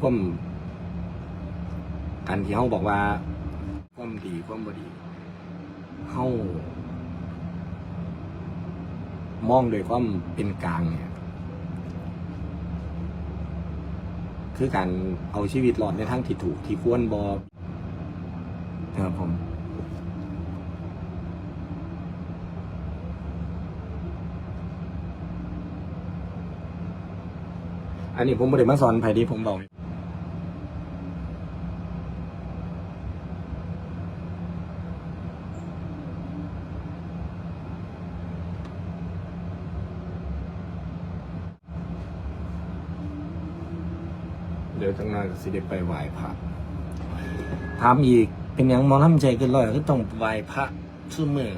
ความการที่เขาบอกว่า ความดีความบดีเขามองโดยความเป็นกลางเนี่ยคือการเอาชีวิตรอดในทางที่ถูกที่ควรบอนะครับผมอันนี้ผมไม่ได้มาสอนไผดีผมบอก เดี๋ยวตั้งนานก็สิเดไปไหว้พระถามอีกเป็นหยังมองทำใจเกินร้อยก็ต้องไหว้พระชื่อมือ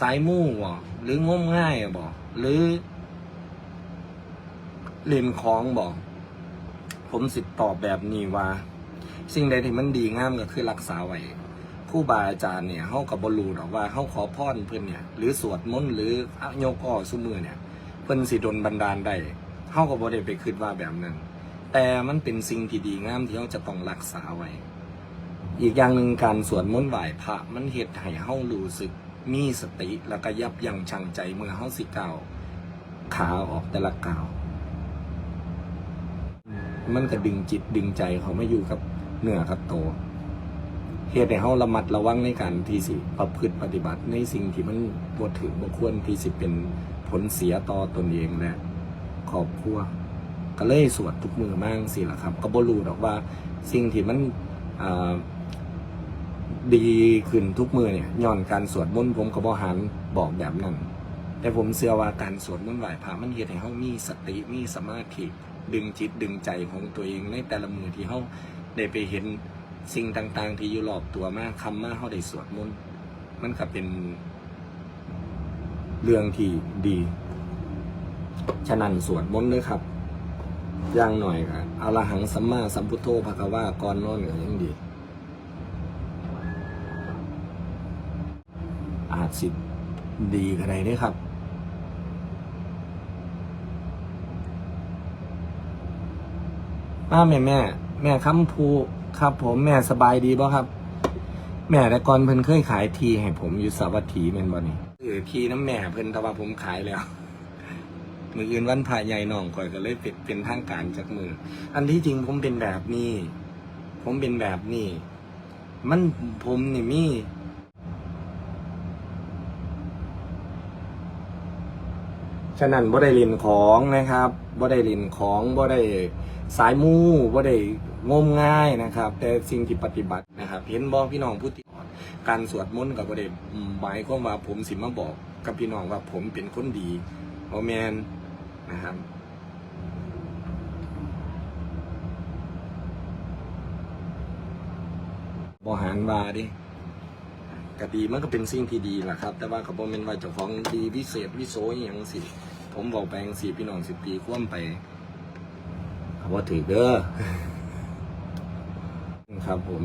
สายมู่บ่หรืองมง่ายบ่หรือเล่นของบ่ผมสิตอบแบบนี้ว่า สิ่งใดที่มันดีงามก็คือรักษาไว้ครู่บาอาจารย์เนี่ยเฮากับบรูดอกว่าเฮาขอพรเพิ่อนเนี่ย หรือสวดมนต์หรืออโยกอ้อซุมือเนี่ย เพิ่อนสิดลบันดาลได้เฮาก็บ่ได้ไปคิดว่าแบบนั้น แต่มันเป็นสิ่งที่ดีงามที่เราจะต้องรักษาไว้ อีกอย่างหนึ่งการสวดมนต์ไหว้พระมันเฮ็ดให้เฮารู้สึกมีสติแล้วก็ยับยั้งชั่งใจเมื่อเฮาสิก้าวขาออกแต่ละก้าวมันก็ดึงจิตดึงใจเขาไมาอยู่กับเนื้อกับโตเหตุให้เฮาระมัดระวังในการที่สิประพฤติปฏิบัติในสิ่งที่มันบ่ถือบ่ควรที่สิเป็นผลเสียต่อตนเองและครอบครัว ก็เลยสวดทุกมือมากสิล่ะครับ ก็บ่รู้ดอกว่าสิ่งที่มันดีขึ้นทุกมือเนี่ยย้อนการสวดมนต์ผมก็บ่หันบอกแบบนั้น แต่ผมเชื่อว่าการสวดมนต์ไหว้พระมันเฮ็ดให้เฮามีสติมีสมาธิดึงจิตดึงใจของตัวเองในแต่ละมือที่เฮาได้ไปเห็นสิ่งต่างๆ ที่อยู่รอบตัวมากคำมากเฮาได้สวดมนต์มันก็เป็นเรื่องที่ดี ฉะนั้นสวดมนต์เลยครับ ย่างหน่อยครับอรหังสัมมาสัมพุทโธภะคะวาก่อนนอนก็ยังดี อาจสิดีก็ได้เด้อครับมาแม่แม่ แม่คำภูครับ ผมแม่สบายดีบ่ครับ แม่แต่ก่อนเพิ่นเคยขายทีให้ผมอยู่สาวัตถีแม่นบ่นี่เออทีน้ำแม่เพิ่นแต่ว่าผมขายแล้ว มืออื่นวันพระใหญ่น้องก่อยก็เลยเป็นเป็นทางการจากมือ อันที่จริงผมเป็นแบบนี้ ผมเป็นแบบนี้ มันผมนี่มีฉะนั้นบ่ได้เล่นของนะครับบ่ได้เล่นของบ่ได้สายมูบ่ได้งมง่ายนะครับ แต่สิ่งที่ปฏิบัตินะครับเห็นบอกพี่น้องผู้ติดการสวดมนต์กับบ่ได้หมายความว่าผมสิมาบอกกับพี่น้องว่าผมเป็นคนดีบ่แมน นะครับบหารวาดิกดีมันก็เป็นสิ่งที่ดีแหละครับ แต่ว่าเขาบอกเป็นว่าเจ้าของดีวิเศษวิโสอย่างสิ ผมบอกแปลงสีพี่น้องสิบปีคว่ำไปเขาว่าถือเด้อครับผม